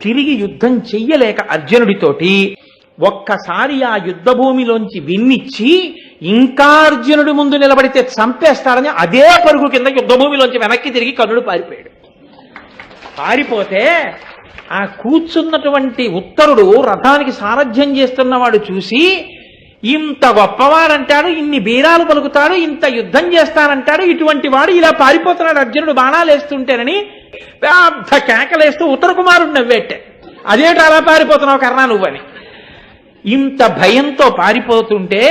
తిరిగి యుద్ధం చెయ్యలేక అర్జునుడితోటి ఒక్కసారి ఆ యుద్ధ భూమిలోంచి విన్నిచ్చి ఇంకా అర్జునుడి ముందు నిలబడితే చంపేస్తాడని అదే పరుగు కింద యుద్ధభూమిలోంచి వెనక్కి తిరిగి కర్ణుడు పారిపోయాడు. పారిపోతే ఆ కూర్చున్నటువంటి ఉత్తరుడు రథానికి సారథ్యం చేస్తున్నవాడు చూసి ఇంత గొప్పవాడంటాడు ఇన్ని బీరాలు పలుకుతాడు ఇంత యుద్ధం చేస్తానంటాడు ఇటువంటి వాడు ఇలా పారిపోతున్నాడు అర్జునుడు బాణాలు వేస్తుంటేనని పెద్ద కేకలేస్తూ ఉత్తర కుమారుడు నవ్వేట్టే. అదేంటి అలా పారిపోతున్నావు కర్ణా నువ్వని ఇంత భయంతో పారిపోతుంటే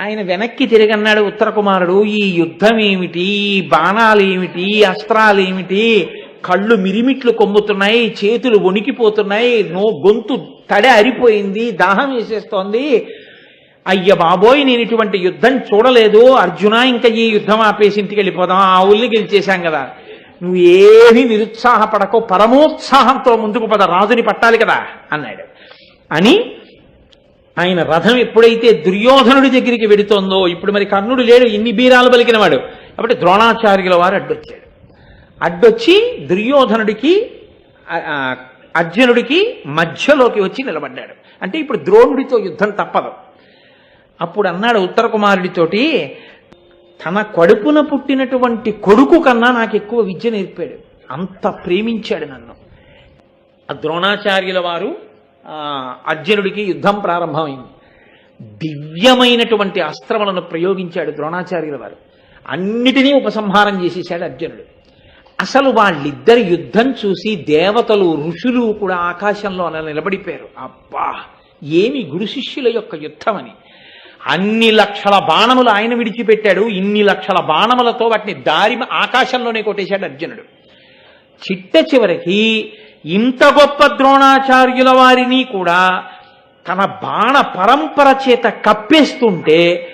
ఆయన వెనక్కి తిరిగన్నాడు ఉత్తర కుమారుడు. ఈ యుద్ధం ఏమిటి బాణాలేమిటి? బాణాలు ఏమిటి కళ్ళు మిరిమిట్లు కొమ్ముతున్నాయి చేతులు వణికిపోతున్నాయి నో గొంతు తడి అరిపోయింది దాహం వేసేస్తోంది. అయ్య బాబోయ్ నేను ఇటువంటి యుద్ధం చూడలేదు. అర్జున ఇంకా ఈ యుద్ధం ఆపేసి ఇంటికి వెళ్ళిపోదాం. ఆ ఊళ్ళి గెలిచేశాం కదా. నువ్వు ఏమీ నిరుత్సాహపడకో పరమోత్సాహంతో ముందుకు పద రాజుని పట్టాలి కదా అన్నాడు. అని ఆయన రథం ఎప్పుడైతే దుర్యోధనుడి దగ్గరికి వెడుతోందో ఇప్పుడు మరి కర్ణుడు లేడు ఇన్ని బీరాలు పలికినవాడు కాబట్టి ద్రోణాచార్యుల వారు అడ్డొచ్చాడు అడ్డొచ్చి దుర్యోధనుడికి ఆ, అర్జునుడికి మధ్యలోకి వచ్చి నిలబడ్డాడు. అంటే ఇప్పుడు ద్రోణుడితో యుద్ధం తప్పదు. అప్పుడు అన్నాడు ఉత్తర కుమారుడితోటి తన కడుపున పుట్టినటువంటి కొడుకు కన్నా నాకు ఎక్కువ విద్య నేర్పాడు. అంత ప్రేమించాడు నన్ను. ఆ ద్రోణాచార్యుల వారు అర్జునుడికి యుద్ధం ప్రారంభమైంది. దివ్యమైనటువంటి అస్త్రములను ప్రయోగించాడు ద్రోణాచార్యుల వారు. అన్నిటినీ ఉపసంహారం చేసేశాడు అర్జునుడు. అసలు వాళ్ళిద్దరి యుద్ధం చూసి దేవతలు ఋషులు కూడా ఆకాశంలో అలా నిలబడిపోయారు. అబ్బా! ఏమి గురు శిష్యుల యొక్క యుద్ధం అని అన్ని లక్షల బాణములు ఆయన విడిచిపెట్టాడు. ఇన్ని లక్షల బాణములతో వాటిని దారి ఆకాశంలోనే కొట్టేశాడు అర్జునుడు. చిట్ట చివరికి ఇంత గొప్ప ద్రోణాచార్యుల వారిని కూడా తన బాణ పరంపర చేత కప్పేస్తుంటే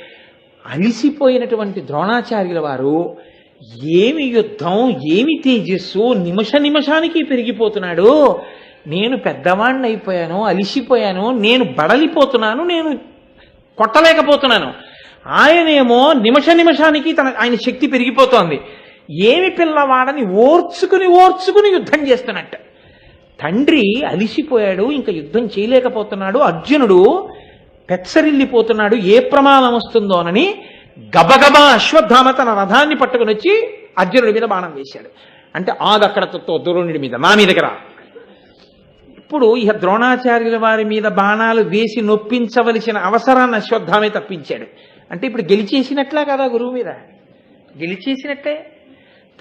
అలిసిపోయినటువంటి ద్రోణాచార్యుల వారు ఏమి యుద్ధం ఏమి తేజస్సు నిమిష నిమిషానికి పెరిగిపోతున్నాడు. నేను పెద్దవాణ్ణి అయిపోయాను అలిసిపోయాను నేను బడలిపోతున్నాను నేను కొట్టలేకపోతున్నాను. ఆయనేమో నిమిష నిమిషానికి తన ఆయన శక్తి పెరిగిపోతోంది. ఏమి పిల్లవాడని ఓర్చుకుని ఓర్చుకుని యుద్ధం చేస్తున్నట్ట. తండ్రి అలిసిపోయాడు ఇంకా యుద్ధం చేయలేకపోతున్నాడు. అర్జునుడు పెచ్చరిల్లిపోతున్నాడు ఏ ప్రమాదం వస్తుందోనని గబగబా అశ్వత్థామ తన రథాన్ని పట్టుకుని వచ్చి అర్జునుడి మీద బాణం వేశాడు. అంటే ఆగక్కడ ద్రోణుడి మీద నా మీదకి రా. ఇప్పుడు ఇక ద్రోణాచార్యుల వారి మీద బాణాలు వేసి నొప్పించవలసిన అవసరాన్ని అశ్వత్థామే తప్పించాడు. అంటే ఇప్పుడు గెలిచేసినట్లా కదా గురువు మీద? గెలిచేసినట్టే.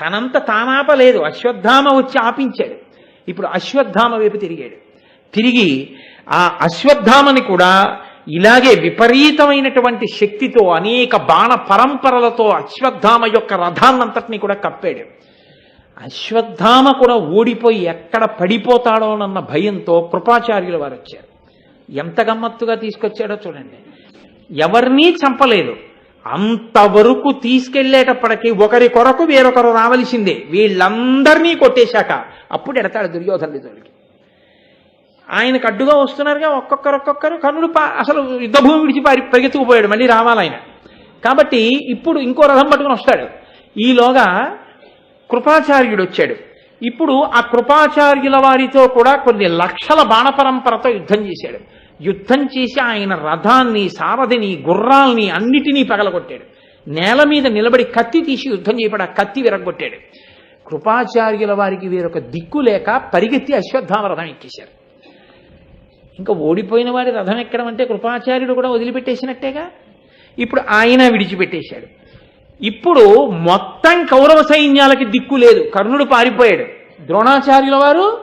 తనంత తానాపలేదు. అశ్వత్థామ వచ్చి ఆపించాడు. ఇప్పుడు అశ్వత్థామ వైపు తిరిగాడు. తిరిగి ఆ అశ్వత్థామని కూడా ఇలాగే విపరీతమైనటువంటి శక్తితో అనేక బాణ పరంపరలతో అశ్వత్థామ యొక్క రథాన్నంతటినీ కూడా కప్పాడు. అశ్వత్థామ కూడా ఓడిపోయి ఎక్కడ పడిపోతాడోనన్న భయంతో కృపాచార్యుల వారు వచ్చారు. ఎంత గమ్మత్తుగా తీసుకొచ్చాడో చూడండి. ఎవరినీ చంపలేదు. అంతవరకు తీసుకెళ్ళేటప్పటికీ ఒకరి కొరకు వేరొకరు రావలసిందే. వీళ్ళందరినీ కొట్టేశాక అప్పుడు ఎడతాడు దుర్యోధనుడి తోలికి ఆయనకు అడ్డుగా వస్తున్నారుగా ఒక్కొక్కరు ఒక్కొక్కరు కర్ణుడు అసలు అసలు యుద్ధభూమి విడిచి పారి పరిగెత్తుకుపోయాడు. మళ్ళీ రావాలి ఆయన? కాబట్టి ఇప్పుడు ఇంకో రథం పట్టుకుని వస్తాడు. ఈలోగా కృపాచార్యుడు వచ్చాడు ఇప్పుడు ఆ కృపాచార్యుల వారితో కూడా కొన్ని లక్షల బాణపరంపరతో యుద్ధం చేశాడు. యుద్ధం చేసి ఆయన రథాన్ని సారథిని గుర్రాల్ని అన్నిటినీ పగలగొట్టాడు. నేల మీద నిలబడి కత్తి తీసి యుద్ధం చేయబడి ఆ కత్తి విరగొట్టాడు కృపాచార్యుల వారికి వేరొక దిక్కు లేక పరిగెత్తి అశ్వత్థామ రథం ఎక్కేశారు. ఇంకా ఓడిపోయిన వారి రథం ఎక్కడం అంటే కృపాచార్యుడు కూడా వదిలిపెట్టేసినట్టేగా? ఇప్పుడు ఆయన విడిచిపెట్టేశాడు. ఇప్పుడు మొత్తం కౌరవ సైన్యాలకి దిక్కు లేదు. కర్ణుడు పారిపోయాడు. ద్రోణాచార్యుల వారు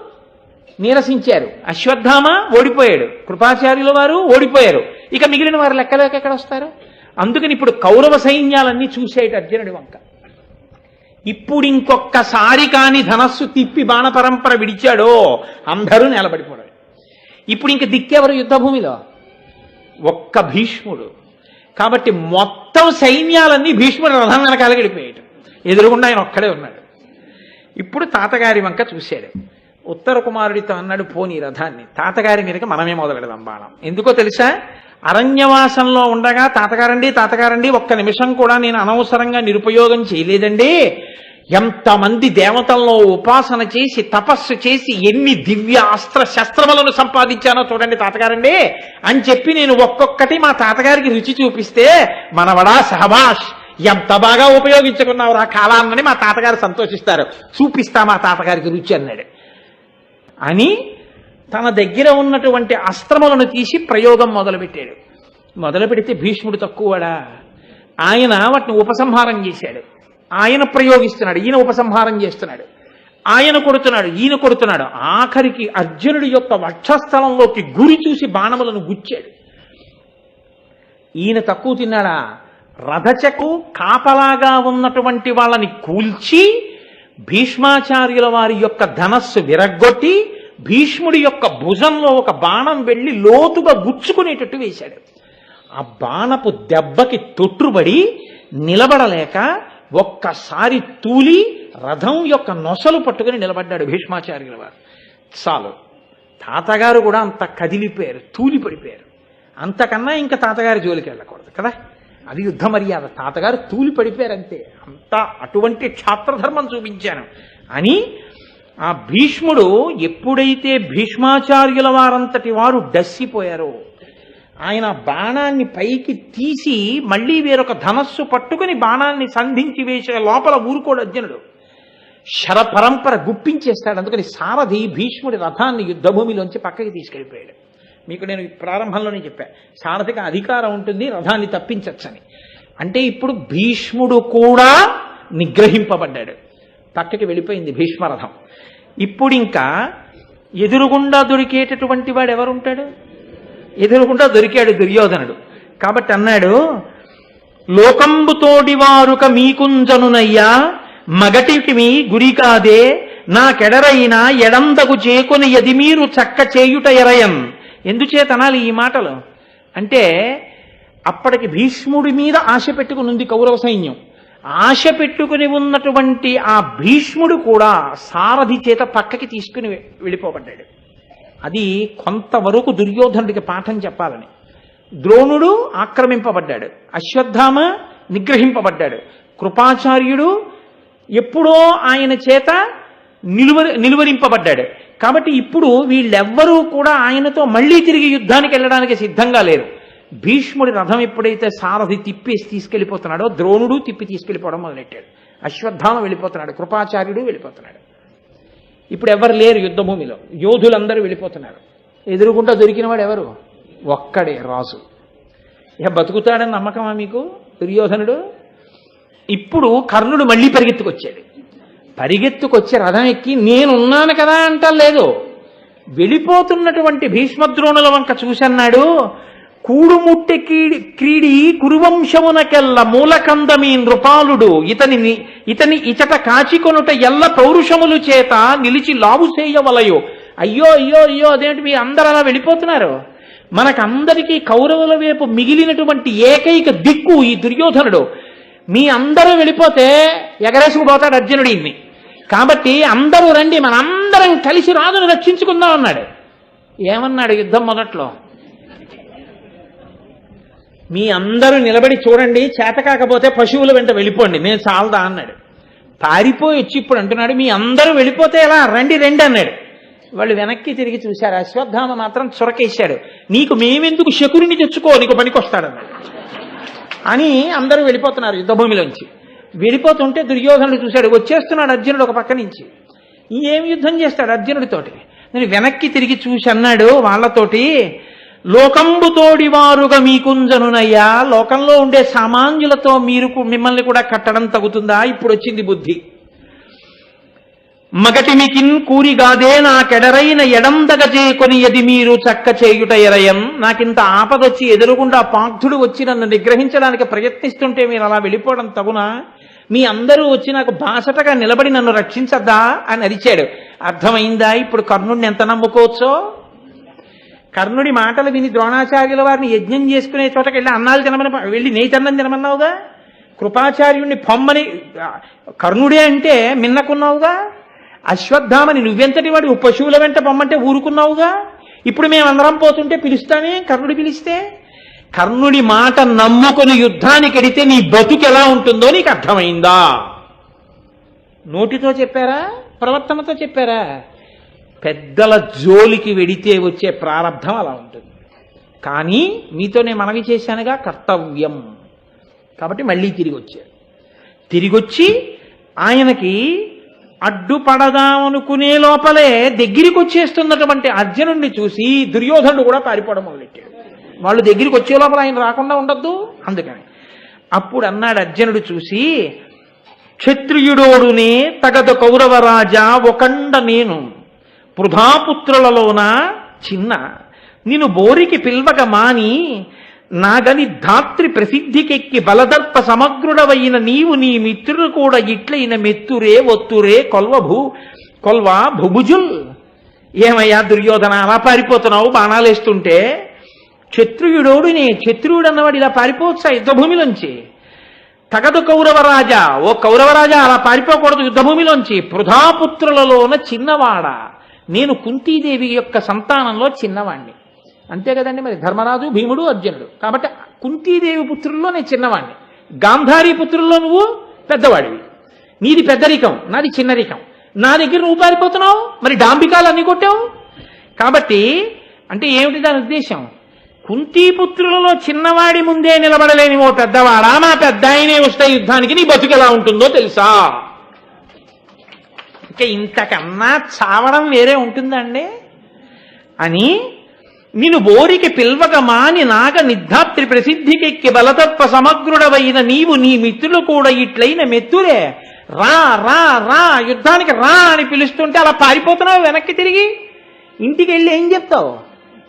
నీరసించారు. అశ్వత్థామ ఓడిపోయాడు. కృపాచార్యుల వారు ఓడిపోయారు. ఇక మిగిలిన వారు లెక్కలేక ఎక్కడ వస్తారు? అందుకని ఇప్పుడు కౌరవ సైన్యాలన్నీ చూసేట అర్జునుడి వంక. ఇప్పుడు ఇంకొక్కసారి కాని ధనస్సు తిప్పి బాణపరంపర విడిచాడో అందరూ నిలబడిపోయాడు ఇప్పుడు ఇంక దిక్కెవరు యుద్ధభూమిలో? ఒక్క భీష్ముడు. కాబట్టి మొత్తం సైన్యాలన్నీ భీష్ముడు రథం వెనకాల గడిపోయాడు ఎదురుగుండా ఆయన ఒక్కడే ఉన్నాడు. ఇప్పుడు తాతగారి వంక చూశాడు ఉత్తర కుమారుడితో అన్నాడు పోనీ రథాన్ని. తాతగారి మీదకి మనమే మొదలెడదాం బాణం. ఎందుకో తెలుసా? అరణ్యవాసంలో ఉండగా తాతగారండి తాతగారండి ఒక్క నిమిషం కూడా నేను అనవసరంగా నిరుపయోగం చేయలేదండి. ఎంతమంది దేవతల్లో ఉపాసన చేసి తపస్సు చేసి ఎన్ని దివ్య అస్త్ర శస్త్రములను సంపాదించానో చూడండి తాతగారండి. అని చెప్పి నేను ఒక్కొక్కటి మా తాతగారికి రుచి చూపిస్తే మనవడా సహబాష్ ఎంత బాగా ఉపయోగించుకున్నావు ఆ కాలాన్నని మా తాతగారు సంతోషిస్తారు. చూపిస్తా మా తాతగారికి రుచి అన్నాడు. అని తన దగ్గర ఉన్నటువంటి అస్త్రములను తీసి ప్రయోగం మొదలుపెట్టాడు. మొదలు పెడితే భీష్ముడు తక్కువడా. ఆయన వాటిని ఉపసంహారం చేశాడు. ఆయన ప్రయోగిస్తున్నాడు ఈయన ఉపసంహారం చేస్తున్నాడు ఆయన కొడుతున్నాడు ఈయన కొడుతున్నాడు. ఆఖరికి అర్జునుడి యొక్క వక్షస్థలంలోకి గురి చూసి బాణములను గుచ్చాడు. ఈయన తక్కువ తిన్నాడా? రథచకు కాపలాగా ఉన్నటువంటి వాళ్ళని కూల్చి భీష్మాచార్యుల వారి యొక్క ధనస్సు విరగ్గొట్టి భీష్ముడి యొక్క భుజంలో ఒక బాణం వెళ్ళి లోతుగా గుచ్చుకునేటట్టు వేశాడు. ఆ బాణపు దెబ్బకి తొట్టుబడి నిలబడలేక ఒక్కసారి తూలి రథం యొక్క నొసలు పట్టుకుని నిలబడ్డాడు భీష్మాచార్యుల వారు. చాలు. తాతగారు కూడా అంత కదిలిపోయారు తూలి పడిపోయారు. అంతకన్నా ఇంకా తాతగారి జోలికి వెళ్ళకూడదు కదా? అది యుద్ధ మర్యాద. తాతగారు తూలి పడిపోయారు అంతే అంత అటువంటి క్షాత్రధర్మం చూపించాను. అని ఆ భీష్ముడు ఎప్పుడైతే భీష్మాచార్యుల వారంతటి వారు డస్సిపోయారో ఆయన బాణాన్ని పైకి తీసి మళ్ళీ వేరొక ధనస్సు పట్టుకుని బాణాన్ని సంధించి వేసే లోపల ఊరుకోడు అర్జునుడు. శర పరంపర గుప్పించేస్తాడు. అందుకని సారథి భీష్ముడి రథాన్ని యుద్ధభూమిలోంచి పక్కకి తీసుకెళ్ళిపోయాడు. మీకు నేను ప్రారంభంలోనే చెప్పాను సారథికి అధికారం ఉంటుంది రథాన్ని తప్పించచ్చని. అంటే ఇప్పుడు భీష్ముడు కూడా నిగ్రహింపబడ్డాడు. పక్కకి వెళ్ళిపోయింది భీష్మరథం. ఇప్పుడు ఇంకా ఎదురుగుండా దొరికేటటువంటి వాడు ఎవరుంటాడు? ఎదురుకుంటా దొరికాడు దుర్యోధనుడు. కాబట్టి అన్నాడు లోకంబుతోడివారుక మీకుంజనునయ్యా మగటికి మీ గురి కాదే నాకెడరైన ఎడందకు చేకొని ఎది మీరు చక్క చేయుట ఎరయం. ఎందుచేతనాలి ఈ మాటలు? అంటే అప్పటికి భీష్ముడి మీద ఆశ పెట్టుకుని ఉంది కౌరవ సైన్యం. ఆశ పెట్టుకుని ఉన్నటువంటి ఆ భీష్ముడు కూడా సారథి చేత పక్కకి తీసుకుని వెళ్ళిపోబడ్డాడు. అది కొంతవరకు దుర్యోధనుడికి పాఠం చెప్పాలని. ద్రోణుడు ఆక్రమింపబడ్డాడు. అశ్వత్థామ నిగ్రహింపబడ్డాడు. కృపాచార్యుడు ఎప్పుడో ఆయన చేత నిలువ నిలువరింపబడ్డాడు. కాబట్టి ఇప్పుడు వీళ్ళెవ్వరూ కూడా ఆయనతో మళ్ళీ తిరిగి యుద్ధానికి వెళ్ళడానికి సిద్ధంగా లేరు. భీష్ముడి రథం ఎప్పుడైతే సారథి తిప్పేసి తీసుకెళ్ళిపోతున్నాడో ద్రోణుడు తిప్పి తీసుకెళ్ళిపోవడం మొదలెట్టాడు. అశ్వత్థామ వెళ్ళిపోతున్నాడు. కృపాచార్యుడు వెళ్ళిపోతున్నాడు. ఇప్పుడు ఎవరు లేరు యుద్ధభూమిలో. యోధులందరూ వెళ్ళిపోతున్నారు. ఎదురుగుండా దొరికిన వాడు ఎవరు? ఒక్కడే రాజు. ఇక బతుకుతాడని నమ్మకమా మీకు దుర్యోధనుడు? ఇప్పుడు కర్ణుడు మళ్ళీ పరిగెత్తుకొచ్చాడు. పరిగెత్తుకొచ్చి రథం ఎక్కి నేనున్నాను కదా అంటలేదు. వెళ్ళిపోతున్నటువంటి భీష్మద్రోణుల వంక చూసన్నాడు. కూడుముట్టె క్రీడి క్రీడి కురువంశమునకెల్ల మూలకందమీ నృపాలుడు. ఇతని ఇతని ఇచట కాచికొనుట ఎల్ల పౌరుషములు చేత నిలిచి లావు చేయవలయో. అయ్యో అయ్యో అయ్యో అదేంటి మీ అందరు అలా వెళ్ళిపోతున్నారు? మనకందరికీ కౌరవుల వైపు మిగిలినటువంటి ఏకైక దిక్కు ఈ దుర్యోధనుడు. మీ అందరూ వెళ్ళిపోతే ఎగరేసుకుపోతాడు అర్జునుడు ఇన్ని. కాబట్టి అందరూ రండి మనందరం కలిసి రాజును రక్షించుకుందాం అన్నాడు. ఏమన్నాడు యుద్ధం మొదట్లో? మీ అందరూ నిలబడి చూడండి చేత కాకపోతే పశువుల వెంట వెళ్ళిపోండి. నేను చాలదా అన్నాడు. పారిపోయి వచ్చి ఇప్పుడు అంటున్నాడు మీ అందరూ వెళ్ళిపోతే ఎలా? రండి రండి అన్నాడు. వాళ్ళు వెనక్కి తిరిగి చూశారు. అశ్వత్థామ మాత్రం చొరకేశాడు. నీకు మేమెందుకు శకురిని తెచ్చుకో? నీకు పనికొస్తాడన్నాడు అని అందరూ వెళ్ళిపోతున్నారు యుద్ధభూమిలోంచి. వెళ్ళిపోతుంటే దుర్యోధనుడు చూశాడు వచ్చేస్తున్నాడు అర్జునుడు ఒక పక్క నుంచి. ఏం యుద్ధం చేస్తాడు అర్జునుడితోటి? నేను వెనక్కి తిరిగి చూసి అన్నాడు వాళ్ళతోటి లోకంబు తోడివారుగా మీకుంజనునయ్యా లోకంలో ఉండే సామాన్యులతో మీరు మిమ్మల్ని కూడా కట్టడం తగుతుందా? ఇప్పుడు వచ్చింది బుద్ధి. మగటిమికిన్ కూరిగాదే నాకెడరైన ఎడందగజేకొని ఎది మీరు చక్క చేయుట ఎరయం నాకింత ఆపదొచ్చి ఎదురుగుండా పార్థుడు వచ్చి నన్ను నిగ్రహించడానికి ప్రయత్నిస్తుంటే మీరు అలా వెళ్ళిపోవడం తగునా? మీ అందరూ వచ్చి నాకు బాసటగా నిలబడి నన్ను రక్షించద్దా? అని అరిచాడు. అర్థమైందా? ఇప్పుడు కర్ణుణ్ణి ఎంత నమ్ముకోవచ్చో? కర్ణుడి మాటలు విని ద్రోణాచార్యుల వారిని యజ్ఞం చేసుకునే చోటకి వెళ్ళి అన్నాలు తినమని వెళ్ళి నేతన్నం తినమన్నావుగా? కృపాచార్యుణ్ణి పొమ్మని కర్ణుడే అంటే మిన్నకున్నావుగా? అశ్వత్థామని నువ్వెంతటి వాడు పశువుల వెంట పొమ్మంటే ఊరుకున్నావుగా? ఇప్పుడు మేమందరం పోతుంటే పిలుస్తామే కర్ణుడి పిలిస్తే? కర్ణుడి మాట నమ్ముకుని యుద్ధానికి ఎడితే నీ బతుకు ఎలా ఉంటుందో నీకు అర్థమైందా? నోటితో చెప్పారా? ప్రవర్తనతో చెప్పారా? పెద్దల జోలికి వెడితే వచ్చే ప్రారంధం అలా ఉంటుంది. కానీ మీతో నేను మనవి చేశానుగా కర్తవ్యం. కాబట్టి మళ్ళీ తిరిగి వచ్చారు తిరిగొచ్చి ఆయనకి అడ్డుపడదామనుకునే లోపలే దగ్గరికి వచ్చేస్తున్నటువంటి అర్జునుడిని చూసి దుర్యోధనుడు కూడా పారిపోవడం మొదలెట్టాడు. వాళ్ళు దగ్గరికి వచ్చే లోపల ఆయన రాకుండా ఉండద్దు అందుకని. అప్పుడు అన్నాడు అర్జునుడు చూసి క్షత్రియుడోడునే తగదు కౌరవరాజా ఒకండ నేను. పృథాపుత్రులలోన చిన్న. నిన్ను బోరికి పిల్వక మాని నాగని ధాత్రి ప్రసిద్ధికెక్కి బలదర్ప సమగ్రుడవైన నీవు నీ మిత్రులు కూడా ఇట్లైన మెత్తురే ఒత్తురే కొల్వభూ కొల్వా భుభుజుల్. ఏమయ్యా దుర్యోధన అలా పారిపోతున్నావు బాణాలేస్తుంటే? క్షత్రియుడోడు నే క్షత్రియుడు అన్నవాడు ఇలా పారిపోవచ్చా యుద్ధభూమిలోంచి? తగదు కౌరవరాజా ఓ కౌరవరాజా అలా పారిపోకూడదు యుద్ధభూమిలోంచి. పృథాపుత్రులలోన చిన్నవాడ? నేను కుంతీదేవి యొక్క సంతానంలో చిన్నవాణ్ణి. అంతే కదండి మరి? ధర్మరాజు భీముడు అర్జునుడు. కాబట్టి కుంతీదేవి పుత్రుల్లో నేను చిన్నవాణ్ణి. గాంధారి పుత్రుల్లో నువ్వు పెద్దవాడివి. నీది పెద్దరికం నాది చిన్నరికం నా దగ్గర నువ్వు పారిపోతున్నావు మరి డాంబికాలు అన్ని కొట్టావు? కాబట్టి అంటే ఏమిటి దాని ఉద్దేశం? కుంతీపుత్రులలో చిన్నవాడి ముందే నిలబడలేని ఓ పెద్దవాడా? నా పెద్ద ఆయనే వస్తే యుద్ధానికి నీ బతుకు ఎలా ఉంటుందో తెలుసా? ఇంకా ఇంతకన్నా చావడం వేరే ఉంటుందండి. అని నిన్ను బోరికి పిల్వక మాని నాగ నిద్ధాత్రి ప్రసిద్ధికెక్కి బలతత్వ సమగ్రుడవైన నీవు నీ మిత్రులు కూడా ఇట్లైన మెత్తులే. రా రా రా యుద్ధానికి రా అని పిలుస్తుంటే అలా పారిపోతున్నావు వెనక్కి తిరిగి. ఇంటికి వెళ్ళి ఏం చెప్తావు?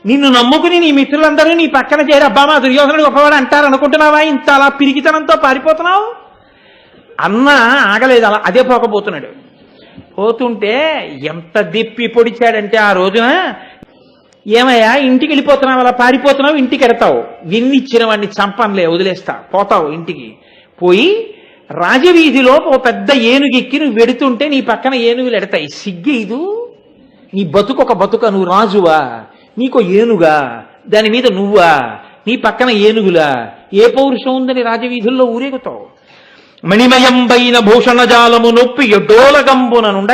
నిన్ను నమ్ముకుని నీ మిత్రులందరూ నీ పక్కన చేరి అబ్బా మా దుర్యోధనుడు గొప్పవాడు అంటారు అనుకుంటున్నావా? ఇంత అలా పిరికితనంతో పారిపోతున్నావు? అన్న ఆగలేదు అలా అదే పోకపోతున్నాడు. పోతుంటే ఎంత దిప్పి పొడిచాడంటే ఆ రోజున ఏమయ్యా ఇంటికి వెళ్ళిపోతున్నావు అలా పారిపోతున్నావు ఇంటికి ఎడతావు విన్నిచ్చిన వాడిని చంపంలే వదిలేస్తా పోతావు ఇంటికి. పోయి రాజవీధిలో ఓ పెద్ద ఏనుగు ఎక్కి నువ్వు వెడుతుంటే నీ పక్కన ఏనుగులు ఎడతాయి. సిగ్గేదు నీ బతుకు ఒక బతుక నువ్వు రాజువా? నీకో ఏనుగా? దాని మీద నువ్వా? నీ పక్కన ఏనుగులా? ఏ పౌరుషం ఉందని రాజవీధుల్లో ఊరేగుతావు? మణిమయంబైన భూషణజాలము నొప్పి ఎడ్డోలగంబున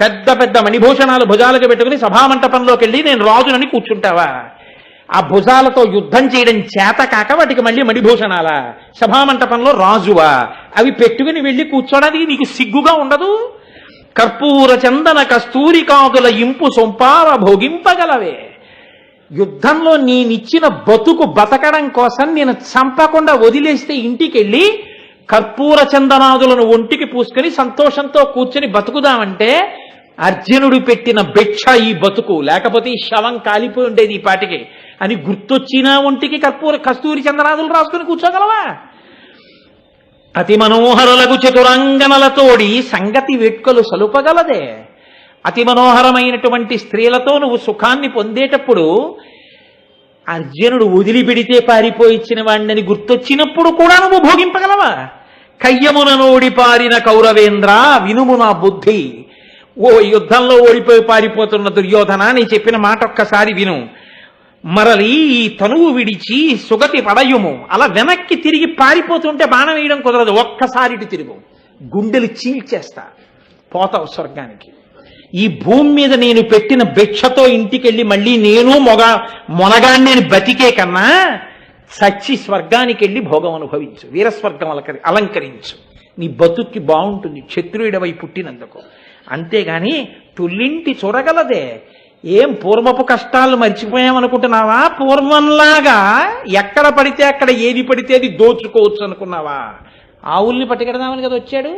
పెద్ద పెద్ద మణిభూషణాలు భుజాలకు పెట్టుకుని సభామంటపంలోకి వెళ్ళి నేను రాజునని కూర్చుంటావా? ఆ భుజాలతో యుద్ధం చేయడం చేత కాక వాటికి మళ్ళీ మణిభూషణాల. సభామంటపంలో రాజువా? అవి పెట్టుకుని వెళ్ళి కూర్చోడానికి నీకు సిగ్గుగా ఉండదు? కర్పూర చందన కస్తూరికాదుల ఇంపు సొంపార భోగింపగలవే. యుద్ధంలో నేనిచ్చిన బతుకు బతకడం కోసం నేను చంపకుండా వదిలేస్తే ఇంటికి వెళ్ళి కర్పూర చందనాదులను ఒంటికి పూసుకొని సంతోషంతో కూర్చొని బతుకుదామంటే అర్జునుడు పెట్టిన భిక్ష ఈ బతుకు. లేకపోతే ఈ శవం కాలిపోయి ఉండేది ఈ పాటికి. అని గుర్తొచ్చినా ఒంటికి కర్పూర కస్తూరి చందనాదులు రాసుకుని కూర్చోగలవా? అతి మనోహరులకు చతురంగనలతోడి సంగతి వెట్కలు సలుపగలదే. అతి మనోహరమైనటువంటి స్త్రీలతో నువ్వు సుఖాన్ని పొందేటప్పుడు అర్జునుడు వదిలిపెడితే పారిపోయిచ్చిన వాణ్ణని గుర్తొచ్చినప్పుడు కూడా నువ్వు భోగింపగలవా? కయ్యమున నోడి పారిన కౌరవేంద్ర వినుము నా బుద్ధి. ఓ యుద్ధంలో ఓడిపోయి పారిపోతున్న దుర్యోధన నీ చెప్పిన మాట ఒక్కసారి విను. మరలి ఈ తనువు విడిచి సుగతి పడయుము. అలా వెనక్కి తిరిగి పారిపోతుంటే బాణం వేయడం కుదరదు. ఒక్కసారి ఇటు తిరుగు. గుండెలు చీల్చేస్తా. పోతావు స్వర్గానికి. ఈ భూమి మీద నేను పెట్టిన భిక్షతో ఇంటికెళ్ళి మళ్ళీ నేను మొగ మొనగాన్ని నేను బతికే కన్నా చచ్చి స్వర్గానికి వెళ్ళి భోగం అనుభవించు వీరస్వర్గం అలకరి అలంకరించు. నీ బతుక్కి బాగుంటుంది క్షత్రియుడవై పుట్టినందుకు. అంతేగాని తుల్లింటి చూడగలదే ఏం పూర్వపు కష్టాలు మర్చిపోయామనుకుంటున్నావా? పూర్వంలాగా ఎక్కడ పడితే అక్కడ ఏది పడితే అది దోచుకోవచ్చు అనుకున్నావా? ఆవుల్ని పట్టుకెడదామని కదా వచ్చాడు?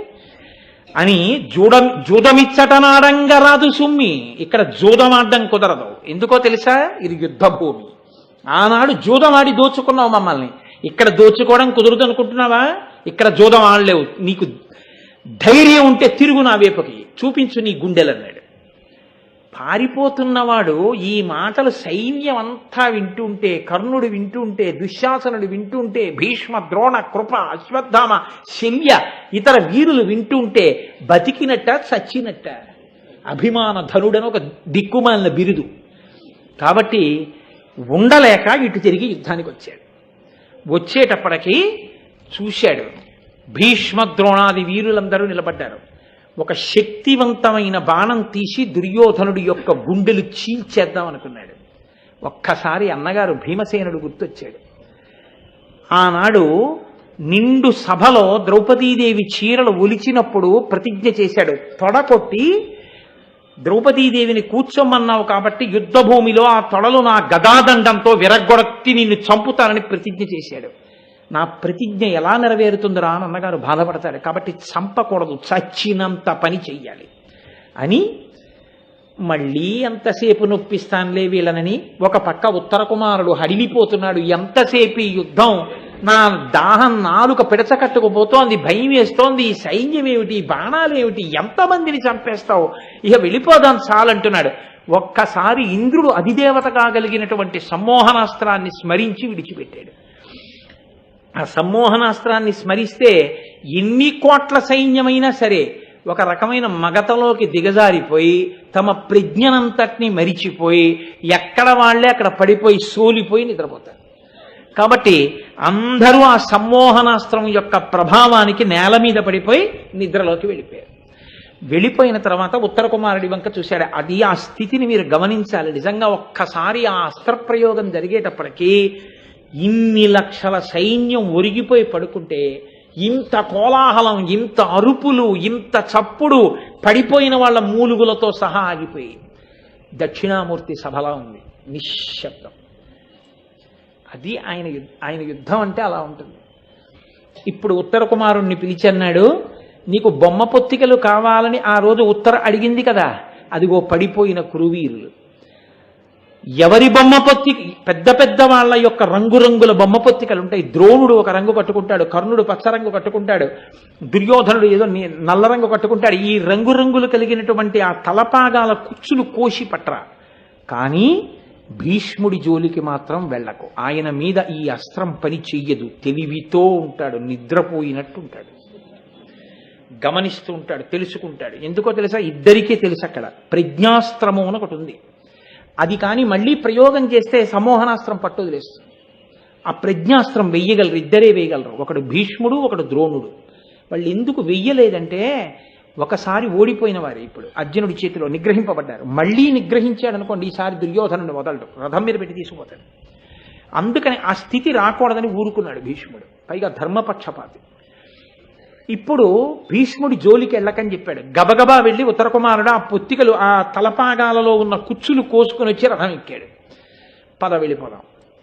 అని జూడ జూదమిచ్చటనాడంగ రాదు సుమ్మి. ఇక్కడ జూదమాడడం కుదరదు. ఎందుకో తెలుసా? ఇది యుద్ధ భూమి ఆనాడు జూదమాడి దోచుకున్నావు మమ్మల్ని. ఇక్కడ దోచుకోవడం కుదరదు అనుకుంటున్నావా ఇక్కడ జూదం ఆడలేవు నీకు ధైర్యం ఉంటే తిరుగు నా వేపకి. చూపించు నీ గుండెలన్నాడు. పారిపోతున్నవాడు ఈ మాటలు సైన్యం అంతా వింటుంటే కర్ణుడు వింటుంటే దుశ్శాసనుడు వింటుంటే భీష్మ ద్రోణ కృప అశ్వత్థామ శల్య ఇతర వీరులు వింటుంటే బతికినట్ట చచ్చినట్ట. అభిమాన ధనుడని ఒక దిక్కుమాలిన బిరుదు. కాబట్టి ఉండలేక ఇటు తిరిగి యుద్ధానికి వచ్చాడు. వచ్చేటప్పటికి చూశాడు. భీష్మ ద్రోణాది వీరులందరూ నిలబడ్డారు. ఒక శక్తివంతమైన బాణం తీసి దుర్యోధనుడి యొక్క గుండెలు చీల్చేద్దాం అనుకున్నాడు. ఒక్కసారి అన్నగారు భీమసేనుడు గుర్తొచ్చాడు. ఆనాడు నిండు సభలో ద్రౌపదీదేవి చీరలు ఒలిచినప్పుడు ప్రతిజ్ఞ చేశాడు. తొడ కొట్టి ద్రౌపదీదేవిని కూర్చోమన్నావు కాబట్టి యుద్ధ భూమిలో ఆ తొడలు నా గదాదండంతో విరగ్గొడక్కి నిన్ను చంపుతానని ప్రతిజ్ఞ చేశాడు. నా ప్రతిజ్ఞ ఎలా నెరవేరుతుందిరా అని అన్నగారు బాధపడతాడు కాబట్టి చంపకూడదు చచ్చినంత పని చెయ్యాలి అని మళ్ళీ ఎంతసేపు నొప్పిస్తానులే వీళ్ళనని ఒక పక్క ఉత్తర కుమారుడు హడిలిపోతున్నాడు. ఎంతసేపు ఈ యుద్ధం? నా దాహం నాలుక పిడచకట్టుకుపోతోంది భయం వేస్తోంది ఈ సైన్యం ఏమిటి బాణాలు ఏమిటి ఎంతమందిని చంపేస్తావు? ఇక వెళ్ళిపోదాం చాలంటున్నాడు ఒక్కసారి ఇంద్రుడు అధిదేవత కాగలిగినటువంటి సమ్మోహనాస్త్రాన్ని స్మరించి విడిచిపెట్టాడు. ఆ సమ్మోహనాస్త్రాన్ని స్మరిస్తే ఎన్ని కోట్ల సైన్యమైనా సరే ఒక రకమైన మగతలోకి దిగజారిపోయి తమ ప్రజ్ఞనంతటిని మరిచిపోయి ఎక్కడ వాళ్ళే అక్కడ పడిపోయి సోలిపోయి నిద్రపోతారు. కాబట్టి అందరూ ఆ సమ్మోహనాస్త్రం యొక్క ప్రభావానికి నేల మీద పడిపోయి నిద్రలోకి వెళ్ళిపోయారు. వెళ్ళిపోయిన తర్వాత ఉత్తర కుమారుడి వంక చూశాడు. అది ఆ స్థితిని మీరు గమనించాలి. నిజంగా ఒక్కసారి ఆ అస్త్రప్రయోగం జరిగేటప్పటికీ ఇన్ని లక్షల సైన్యం ఒరిగిపోయి పడుకుంటే ఇంత కోలాహలం ఇంత అరుపులు ఇంత చప్పుడు పడిపోయిన వాళ్ళ మూలుగులతో సహా ఆగిపోయి దక్షిణామూర్తి సభలా ఉంది. నిశ్శబ్దం. అది ఆయన ఆయన యుద్ధం అంటే అలా ఉంటుంది. ఇప్పుడు ఉత్తర కుమారుణ్ణి పిలిచన్నాడు నీకు బొమ్మ పొత్తికలు కావాలని ఆ రోజు ఉత్తర అడిగింది కదా అదిగో పడిపోయిన కురువీరులు. ఎవరి బొమ్మ పొత్తి పెద్ద పెద్ద వాళ్ళ యొక్క రంగురంగుల బొమ్మ పొత్తికలు ఉంటాయి. ద్రోణుడు ఒక రంగు కట్టుకుంటాడు కర్ణుడు పచ్చ రంగు కట్టుకుంటాడు దుర్యోధనుడు ఏదో నల్ల రంగు కట్టుకుంటాడు. ఈ రంగురంగులు కలిగినటువంటి ఆ తలపాగాల కుచ్చులు కోసి పట్రా. కానీ భీష్ముడి జోలికి మాత్రం వెళ్ళకు. ఆయన మీద ఈ అస్త్రం పని చెయ్యదు. తెలివితో ఉంటాడు నిద్రపోయినట్టు ఉంటాడు గమనిస్తూ ఉంటాడు తెలుసుకుంటాడు. ఎందుకో తెలుసా? ఇద్దరికీ తెలుసు అక్కడ. ప్రజ్ఞాస్త్రము అని ఒకటి ఉంది. అది కానీ మళ్ళీ ప్రయోగం చేస్తే సమోహనాస్త్రం పట్టు వదిలేస్తుంది ఆ ప్రజ్ఞాస్త్రం వెయ్యగలరు ఇద్దరే వేయగలరు. ఒకడు భీష్ముడు ఒకడు ద్రోణుడు. వాళ్ళు ఎందుకు వెయ్యలేదంటే ఒకసారి ఓడిపోయిన వారు ఇప్పుడు. అర్జునుడి చేతిలో నిగ్రహింపబడ్డారు. మళ్ళీ నిగ్రహించాడు అనుకోండి ఈసారి దుర్యోధనుడు వదలడు రథం మీద పెట్టి తీసుకుపోతాడు. అందుకని ఆ స్థితి రాకూడదని ఊరుకున్నాడు భీష్ముడు. పైగా ధర్మపక్షపాతి. ఇప్పుడు భీష్ముడి జోలికి వెళ్ళకని చెప్పాడు. గబగబా వెళ్ళి ఉత్తర కుమారుడు ఆ పొత్తికలు ఆ తలపాగాలలో ఉన్న కుచ్చులు కోసుకొని వచ్చి రథం ఎక్కాడు. పద వెళ్ళిపోదాం.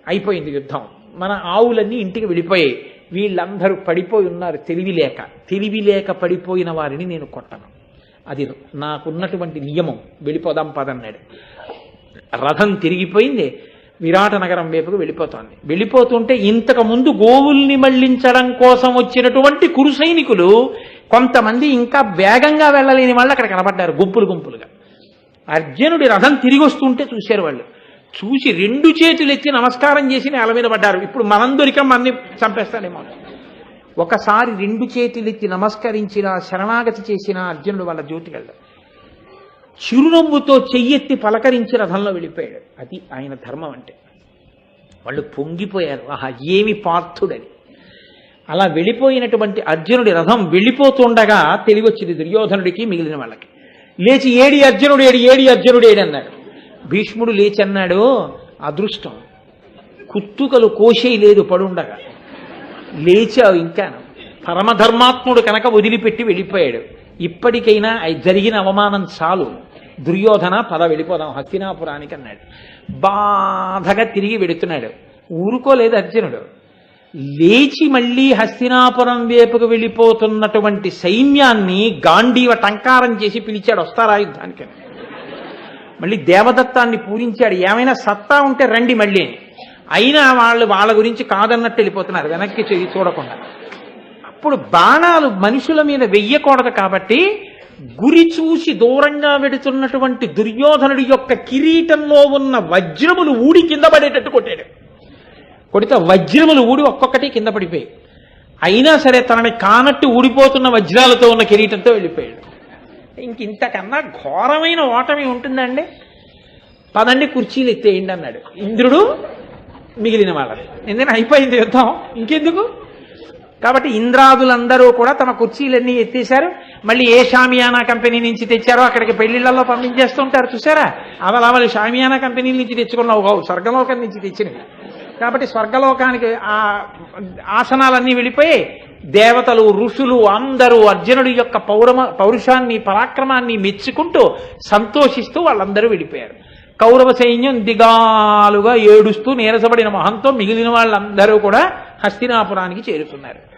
అయిపోయింది యుద్ధం. మన ఆవులన్నీ ఇంటికి వెళ్ళిపోయాయి. వీళ్ళందరూ పడిపోయి ఉన్నారు తెలివి లేక తెలివి లేక పడిపోయిన వారిని నేను కొట్టను. అది నాకున్నటువంటి నియమం. వెళ్ళిపోదాం పదన్నాడు. రథం తిరిగిపోయింది. విరాట నగరం వైపుకు వెళ్ళిపోతోంది. వెళ్ళిపోతుంటే ఇంతకు ముందు గోవుల్ని మళ్ళించడం కోసం వచ్చినటువంటి కురు సైనికులు కొంతమంది ఇంకా వేగంగా వెళ్ళలేని వాళ్ళు అక్కడ కనబడ్డారు. గుంపులు గుంపులుగా. అర్జునుడి రథం తిరిగి వస్తుంటే చూశారు వాళ్ళు. చూసి రెండు చేతులు ఎత్తి నమస్కారం చేసి నేల మీద పడ్డారు. ఇప్పుడు మనం దొరికాం మనని చంపేస్తాడేమో ఒకసారి రెండు చేతులు ఎత్తి నమస్కరించిన శరణాగతి చేసిన అర్జునుడు వాళ్ళ జ్యోతి వెళ్ళాడు. చిరునవ్వుతో చెయ్యెత్తి పలకరించి రథంలో వెళ్ళిపోయాడు. అది ఆయన ధర్మం అంటే. వాళ్ళు పొంగిపోయారు. ఆహా ఏమి పార్థుడని. అలా వెళ్ళిపోయినటువంటి అర్జునుడి రథం వెళ్ళిపోతుండగా తెలివచ్చింది దుర్యోధనుడికి మిగిలిన వాళ్ళకి. లేచి ఏడి అర్జునుడు ఏడి ఏడి అర్జునుడు ఏడి అన్నాడు. భీష్ముడు లేచి అన్నాడు అదృష్టం. కుత్తుకలు కోసే లేదు పడుండగా లేచావు ఇంకా. పరమధర్మాత్ముడు కనుక వదిలిపెట్టి వెళ్ళిపోయాడు. ఇప్పటికైనా అయి జరిగిన అవమానం చాలు. దుర్యోధన పద వెళ్ళిపోదాం హస్తినాపురానికి అన్నాడు. బాధగా తిరిగి వెడుతున్నాడు. ఊరుకోలేదు అర్జునుడు. లేచి మళ్ళీ హస్తినాపురం వైపుకు వెళ్ళిపోతున్నటువంటి సైన్యాన్ని గాంధీవ టంకారం చేసి పిలిచాడు వస్తారా యుద్ధానికి? అని. మళ్ళీ దేవదత్తాన్ని పూరించాడు ఏమైనా సత్తా ఉంటే రండి మళ్ళీ అయినా వాళ్ళు వాళ్ళ గురించి కాదన్నట్టు వెళ్ళిపోతున్నారు. వెనక్కి చెయ్యి చూడకుండా. అప్పుడు బాణాలు మనుషుల మీద వెయ్యకూడదు కాబట్టి గురి చూసి దూరంగా వెడుతున్నటువంటి దుర్యోధనుడి యొక్క కిరీటంలో ఉన్న వజ్రములు ఊడి కింద పడేటట్టు కొట్టాడు. కొడితే వజ్రములు ఊడి ఒక్కొక్కటి కింద పడిపోయాయి. అయినా సరే తనని కానట్టు ఊడిపోతున్న వజ్రాలతో ఉన్న కిరీటంతో వెళ్ళిపోయాడు. ఇంక ఇంతకన్నా ఘోరమైన ఓటమి ఉంటుందండి. పదండి కుర్చీలు ఎత్తేయండి అన్నాడు. ఇంద్రుడు మిగిలిన వాళ్ళని. ఎందుకంటే అయిపోయింది యుద్ధం? ఇంకెందుకు? కాబట్టి ఇంద్రాదులందరూ కూడా తమ కుర్చీలన్నీ ఎత్తేశారు. మళ్ళీ ఏ షామియానా కంపెనీ నుంచి తెచ్చారో అక్కడికి పెళ్ళిళ్ళలో పంపించేస్తుంటారు చూసారా? అవలవలు షామియానా కంపెనీ నుంచి తెచ్చుకున్నావు. కావు స్వర్గలోకం నుంచి తెచ్చినవి. కాబట్టి స్వర్గలోకానికి ఆ ఆసనాలన్నీ వెళ్ళిపోయి దేవతలు ఋషులు అందరూ అర్జునుడి యొక్క పౌరమ పౌరుషాన్ని పరాక్రమాన్ని మెచ్చుకుంటూ సంతోషిస్తూ వాళ్ళందరూ వెళ్ళిపోయారు కౌరవ సైన్యం దిగాలుగా ఏడుస్తూ నీరసపడిన మహంతో మిగిలిన వాళ్ళందరూ కూడా హస్తినాపురానికి చేరుకున్నారు.